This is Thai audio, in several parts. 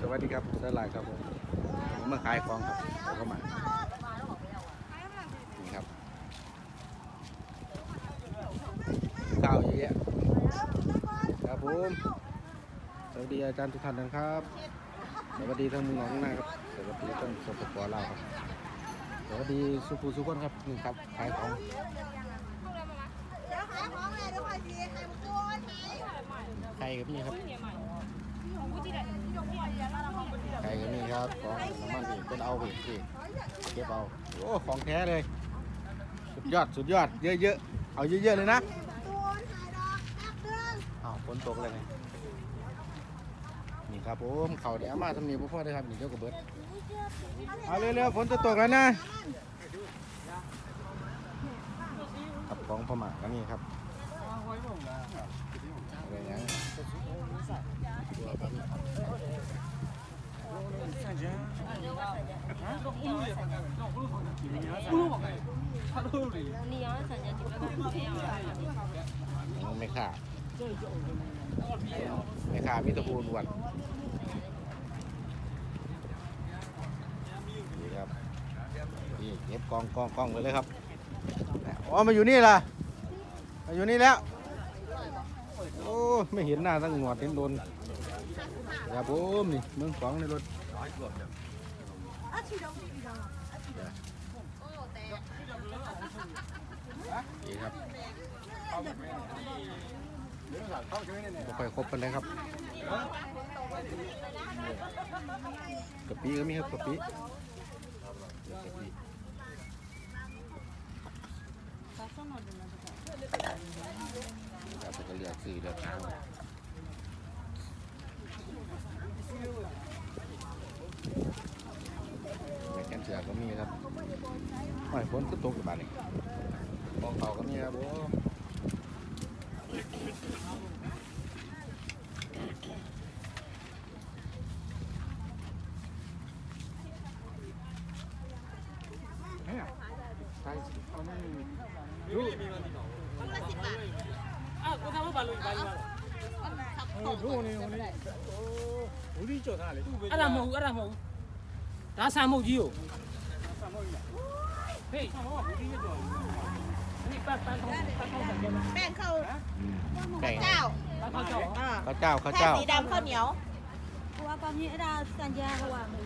สวัสดีครับสลายครับผมผมมาขายของครับผมก็มานี่ครับข้าวเยอะแยะครับผมสวัสดีอาจารย์ทุกท่านนะครับสวัสดีทั้งมึงน้องนะครับสวัสดีทั้งสปปลาวครับสวัสดีสุภูสุขคนครับนี่ครับขายของเดี๋ยวขายของเลยเดี๋ยวขายดีขายหมูตัวขายไก่กับนี่ครับ ไก่กับนี่ครับของน้ำมันนี่คนเอาไปเก็บเอาโอ้ของแท้เลย สุดยอดสุดยอด เยอะๆเอาเยอะๆเลยนะตัวขายดอกแป๊บนึงอ้าวฝนตกเลยไงนี่ครับผมเขาเดี๋ยวมาทำนี้พ่อได้ครับนี่เจ้ากระเบิดเอาเร็วๆฝนจะตกแล้วนะครับของพม่ากันนี่ครับ ไม่ขาดไม่ขาดมิตรภูลวันนี่ครับนี่เก็บกองกองกองไปเลยครับอ๋อมาอยู่นี่ล่ะมาอยู่นี่แล้วโอ้ไม่เห็นหน้าตั้งหนวดเห็นโดนครับผมนี่เมืองสองในรถ อะฉีดดอกฉีดดอก นี่ครับบ่ค่อยครบกันเลยครับกะปิก็มีครับกะปิเดี๋ยวกะปิครับแล้วก็เลือกซื้อเลือกทางแม่แกนเสือก็มีครับโอ้ยฝนก็ตกอยู่บ้านนี่ องเขาก็มีครับโอ้ အဲ့ဒါမဟုတ်ဘူးအဲ့ဒါမဟုတ်ဘူးဒါဆာမုတ်ကြီးကိုဟေးဆာမုတ်ကဘူးကြီးကျော်ဒီပတ်ပတ်ထောင်းပတ်ထောင်းတယ် แป้งข้าวข้าวเจ้าข้าวเจ้าข้าวเจ้าสีดำข้าวเหนียว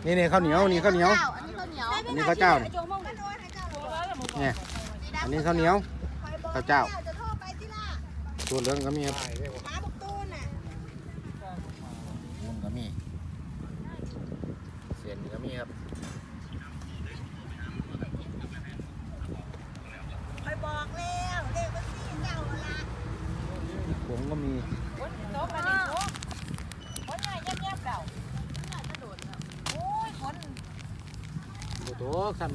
นี่นี่ข้าวเหนียวนี่ข้าวเหนียวอันนี้ข้าวเจ้าเนี่ยอันนี้ข้าวเหนียวข้าวเจ้าตัวเลืองก็มีครับ ตัวซ้น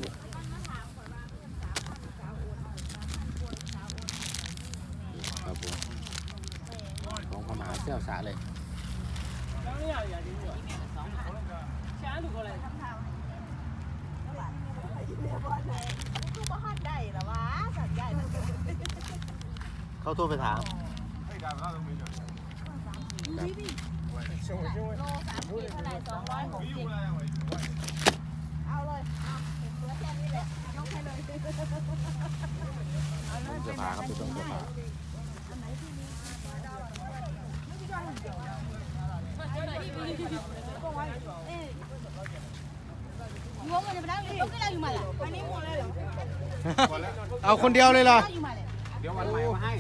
ของพมาเสี่ยวสาเลยเขาโทรไปถามโลสามสิบเท่าไรสองร้อยหกสิบ เสื้อผ้าครับผู้ชมเสื้อผ้จะงเล่นมาเอาคนเดียวเลยเหรอเดี๋ยววันใหม่มาให้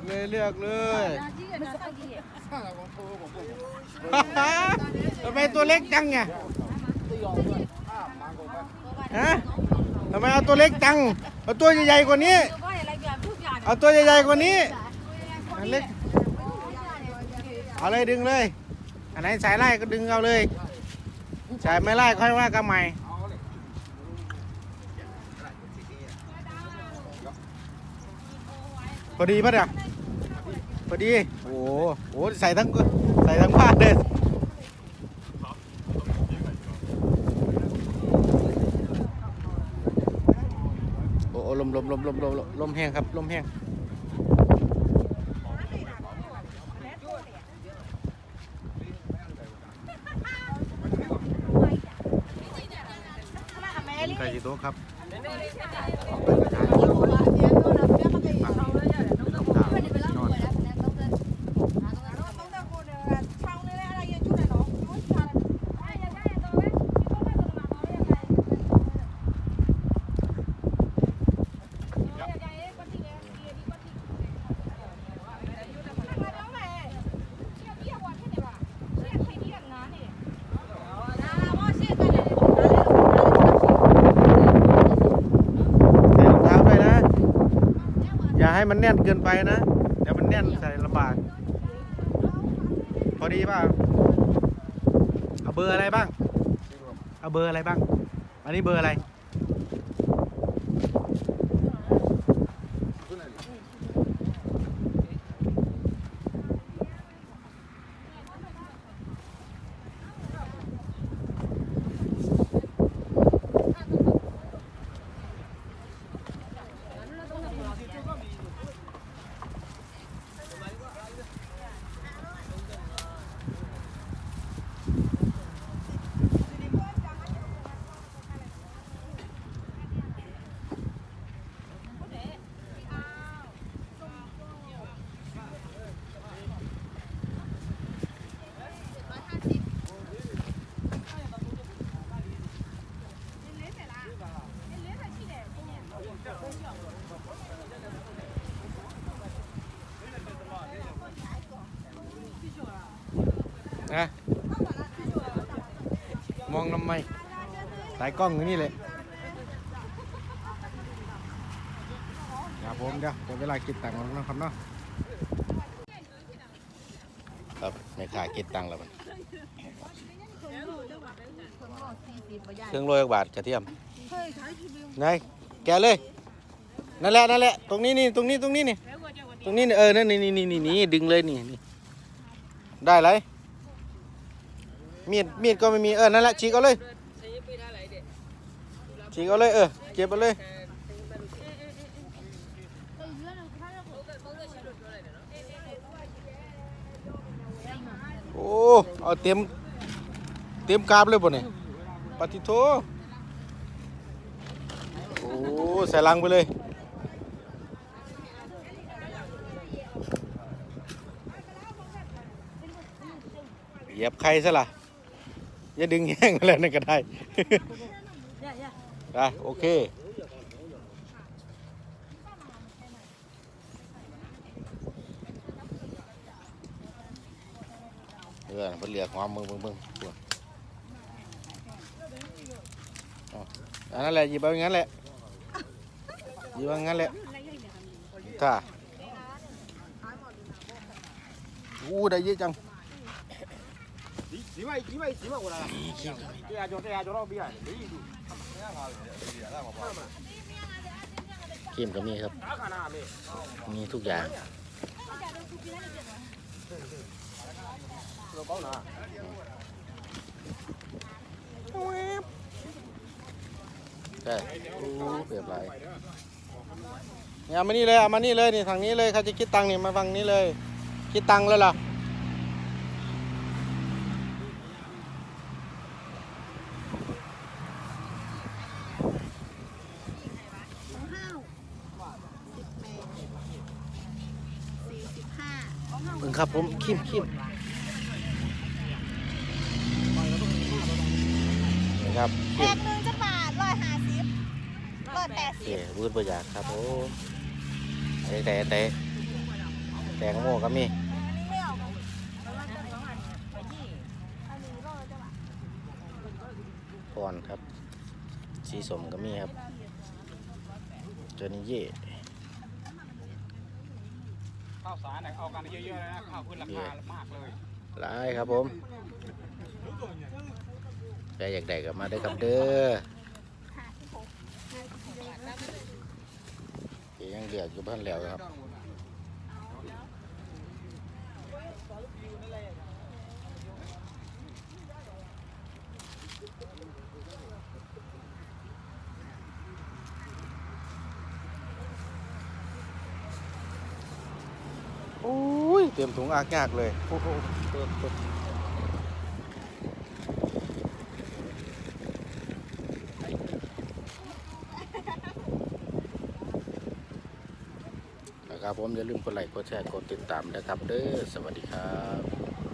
อกเลยเลือกเลยทำไมตัวเล็กจังไงฮะทำไมเอาตัวเล็กจัง เอาตัวใหญ่ๆกว่านี้ เอาตัวใหญ่ๆกว่านี้เล็กเอาเลยดึงเลย อันไหนสายไล่ก็ดึงเอาเลยสายไม่ไล่ค่อยว่ากันใหม่พอดีป่ะเนี่ย พอดี โอ้โหโอ้โหใส่ทั้งใส่ทั้งบ้านเลยโอ้โหลมลมลมลมลมลมลมแห้งครับ ลมแห้งแม่ลิไก่จีโต๊ะครับใส่รองเท้าไปนะ อย่า ให้มันแน่นเกินไปนะเดี๋ยวมันแน่นใส่ลำบากพอดีป่ะเอาเบอร์อะไรบ้าง เอาเบอร์อะไรบ้าง อันนี้เบอร์อะไร นะมองทำไมสายกล้องอยู่นี่เลยครับผมเดี๋ยวเดี๋ยวเวลาคิดตังค์แล้วนะครับเนาะครับไม่ขาคิดตังค์แล้วมันเครื่องโรยบาทกระเทียมไหนแกเลย นั่นแหละนั่นแหละตรงนี้นี่ตรงนี้ตรงนี้นี่ตรงนี้เออนั่นนี่นี่นี่นี่ดึงเลยนี่นี่ได้เลย มีดมีดก็ไม่มีเออนั่นแหละฉีกเอาเลยฉีกเอาเลยเออเก็บเอาเลยโอ้เอาเต็มเต็มกราบเลยป่ะเนี่ยปฏิโทโอ้ใส่ลังไปเลยเหยียบใครซะล่ะ อย่าดึงแห้งอะไรนั่นก็ได้ ได้โอเคเออเพิ่นเรียกหอมมึงมึงมึงปวดเอาอันนั้นแหละหยิบเอาอย่างนั้นแหละหยิบเอาอย่างนั้นแหละถ้าอู้ได้เยอะจัง ดีမိုดีဒီมดีมาဒီမိုက်ဟိုလာတရားကျော်တရားကျော်တော့ပြီးရတယ်เกมก็มีครับมีทุกอย่าง ဘယ်ยโอ้เปรียบไรเนี่ยเามานี่เลยเามานี่เลยนี่ทางนี้เลยเขาจะคิดตังนี่มาฟังนี้เลย คิดตังค์แล้วล่ะ เบิ่งครับผมคิมคิมนี่ครับแพคิมงหนึ่งจะบาทร้อยห้าสิบร้อยแปดโอสิเคบบูดประหยัดครับผมแต่แต่แต่แตงโมก็มีอันนี้ไม่เอาอันนี้ร้อยจะบาทพรครับ สีสมก็มีครับตัวนี้เย่ ข้าวสารเนี่ยเอากันเยอะๆเลยนะข้าวขึ้นราคามากเลยหลายครับผมใครอยากได้ก็มาได้ครับเด้อยังเหลืออยู่เพิ่นแล้วครับ เตรียมถุงอากยากเลยโอ้โหเปิดเปิดนะครับผมอย่าลืมกดไลค์กดแชร์กดติดตามนะครับเด้อสวัสดีครับ